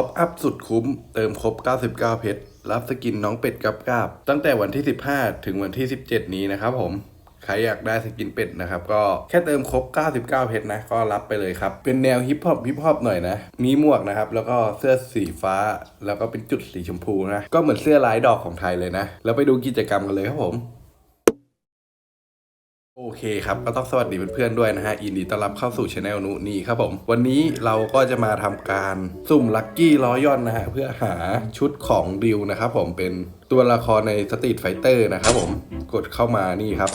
ท็อปอัพสุดคุ้ม เติมครบ 99 เพชร รับสกินน้องเป็ดกับกาบ ตั้งแต่วันที่ 15 ถึงวันที่ 17 นี้นะครับผม ใครอยากได้สกินเป็ดนะครับ ก็แค่เติมครบ 99 เพชรนะ ก็รับไปเลยครับ เป็นแนวฮิปฮอปฮิปฮอปหน่อยนะ มีหมวกนะครับ แล้วก็เสื้อสีฟ้า แล้วก็เป็นจุดสีชมพูนะ ก็เหมือนเสื้อลายดอกของไทยเลยนะ แล้วไปดูกิจกรรมกันเลยครับผม โอเคครับก็ต้องสวัสดีเพื่อนๆด้วยนะฮะยินดีต้อนรับเข้าสู่ช anel นุนี่ครับผมวันนี้เราก็จะมาทำการสุ่มลัคกี้ล้อยย่อนนะฮะเพื่อหาชุดของดิวนะครับผมเป็นตัวละครในสตรีทไฟเตอร์นะครับผมกดเข้ามานี่ครับ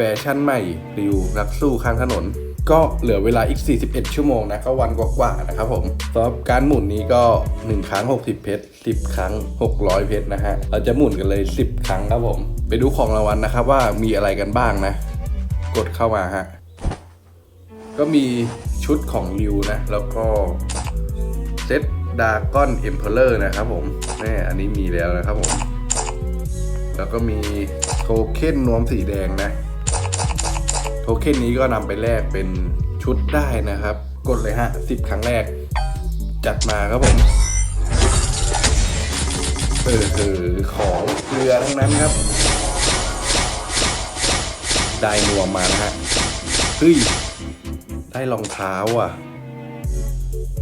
แฟชั่นใหม่ดิวนักสู้ข้างถนน ก็เหลือเวลาอีก 41 ชั่วโมงนะก็วันกว่าๆนะครับผมสำหรับการหมุนนี้ก็ 1 ครั้ง 60 เพชร 10 ครั้ง 600 เพชรนะฮะ เราจะหมุนกันเลย 10 ครั้งครับผม ไปดูของรางวัลนะครับว่ามีอะไรกันบ้างนะ กดเข้ามาฮะ ก็มีชุดของริวนะ แล้วก็เซตดากอนเอ็มเพลเลอร์นะครับผมแม่อันนี้มีแล้วนะครับผม แล้วก็มีโทเค็นนวมสีแดงนะ ทเค็นนี้ก็นำไปแลกเป็นชุดได้นะครับ กดเลยฮะสิบครั้งแรก จัดมาครับผมเออคือของเกลือทั้งนั้นครับ ได้นวมมานะฮะเฮ้ยได้รองเท้าอะ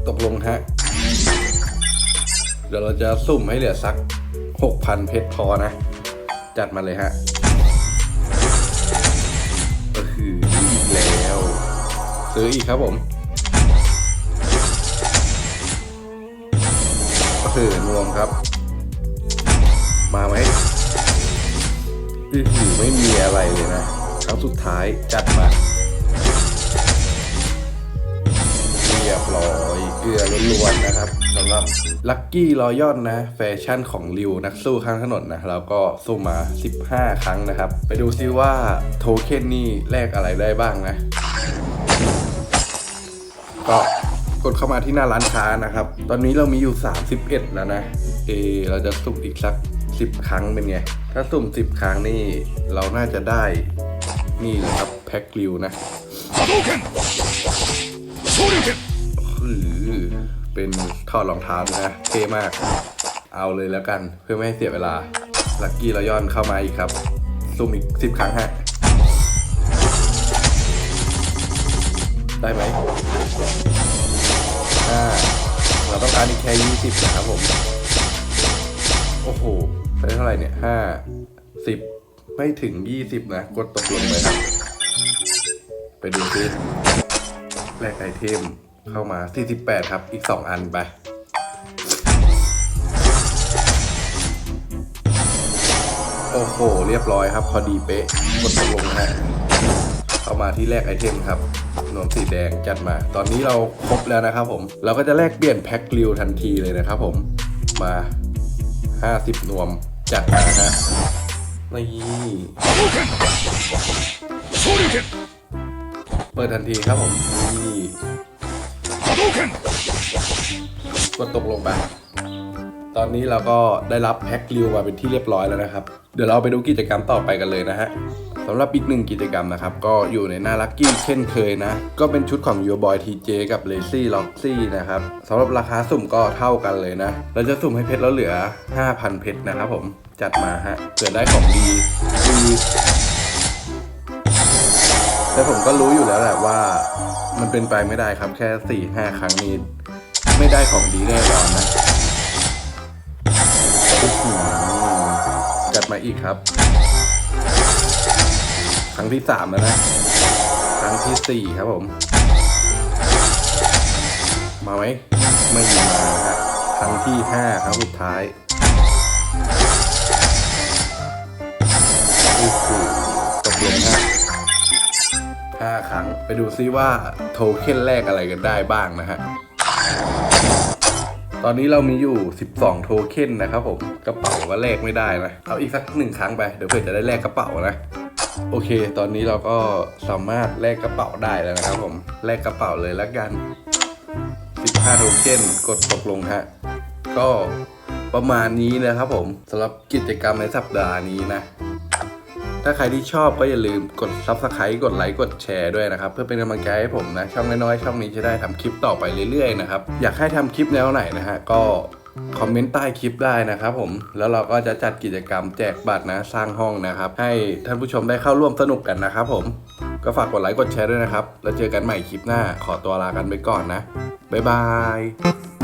ตกลงฮะ เดี๋ยวเราจะสุ่มให้เหลือสัก 6,000 เพชรพอนะ จัดมาเลยฮะ ซื้ออีกครับผมก็คือนวมครับ มาไหมอือหือไม่มีอะไรเลยนะครั้งสุดท้ายจัดมาเรียบร้อยเกลือล้วนๆนะครับสำหรับลัคกี้รอยอนนะ แฟชั่นของริวนักสู้ข้างถนนนะแล้วก็สู้มา 15 ครั้งนะครับ ไปดูซิว่าโทเค็นนี่แลกอะไรได้บ้างนะ ก็กดเข้ามาที่หน้าร้านค้านะครับ ตอนนี้เรามีอยู่ 31 แล้วนะ เอ เราจะสุ่มอีกสัก 10 ครั้งเป็นไง ถ้าสุ่ม 10 ครั้งนี่เราน่าจะได้นี่เลยครับแพ็คริวนะคือเป็นถอดรองเท้านะเท่มาก เอาเลยแล้วกันเพื่อไม่ให้เสียเวลา ลักกี้เรอยอนเข้ามาอีกครับซูมอีกสิบครั้งฮะ ได้ไหมอ่าเราต้องการอีกแค่ยี่สิบนะครับผม โอ้โหได้เท่าไหร่เนี่ยห้าสิบไม่ถึงยี่สิบนะ กดตกลงไปครับ ไปดูซิแลกไอเทมเข้ามา 48 ครับ อีก 2 อันไป โอ้โห เรียบร้อยครับ พอดีเป๊ะ กดตกลงฮะ เข้ามาที่แลกไอเทมครับหนวมสีแดงจัดมา ตอนนี้เราครบแล้วนะครับผมเราก็จะแลกเปลี่ยนแพ็คริวทันทีเลยนะครับผมมา 50 นวมจัดมาฮะนี่เปิดทันทีครับผมนี่กดตกลงไปตอนนี้เราก็ได้รับแพ็คริวมาเป็นที่เรียบร้อยแล้วนะครับ เดี๋ยวเราไปดูกิจกรรมต่อไปกันเลยนะฮะ สำหรับอีกหนึ่งกิจกรรมนะครับ ก็อยู่ในหน้าลัคกี้เช่นเคยนะ ก็เป็นชุดของ Your Boy TJ กับ Lazy Loxy นะครับสำหรับราคาสุ่มก็เท่ากันเลยนะ เราจะสุ่มให้เพชรแล้วเหลือ 5,000 เพชรนะครับผมจัดมาฮะเผื่อได้ของดีคือแต่ผมก็รู้อยู่แล้วแหละว่า มันเป็นไปไม่ได้ครับแค่สี่ห้าครั้งนี้ ไม่ได้ของดีแน่นอนนะจัดมาอีกครับ ครั้งที่สามแล้วนะ ครั้งที่สี่ครับผม มาไหมไม่มีมาฮะครั้งที่ห้าครั้งสุดท้ายโอ้โหตกลงฮะห้าครั้งไปดูซิว่าโทเค็นแรกอะไรกันได้บ้างนะฮะตอนนี้เรามีอยู่ 12 โทเค็นนะครับผม กระเป๋าก็แลกไม่ได้นะ เอาอีกสักหนึ่งครั้งไป เดี๋ยวเพื่อจะได้แลกกระเป๋านะ โอเค ตอนนี้เราก็สามารถแลกกระเป๋าได้แล้วนะครับผม แลกกระเป๋าเลยแล้วกัน 15โทเค็นกดตกลงฮะ ก็ประมาณนี้นะครับผมสำหรับกิจกรรมในสัปดาห์นี้นะ ถ้าใครที่ชอบก็อย่าลืมกด subscribe กดไลค์กดแชร์ด้วยนะครับ เพื่อเป็นกำลังใจให้ผมนะ ช่องน้อยๆช่องนี้จะได้ทำคลิปต่อไปเรื่อยๆนะครับ อยากให้ทำคลิปแนวไหนนะฮะก็ คอมเมนต์ใต้คลิปได้นะครับผม แล้วเราก็จะจัดกิจกรรมแจกบัตรนะสร้างห้องนะครับ ให้ท่านผู้ชมได้เข้าร่วมสนุกกันนะครับผม ก็ฝากกดไลค์กดแชร์ด้วยนะครับ แล้วเจอกันใหม่คลิปหน้า ขอตัวลากันไปก่อนนะ บ๊ายบาย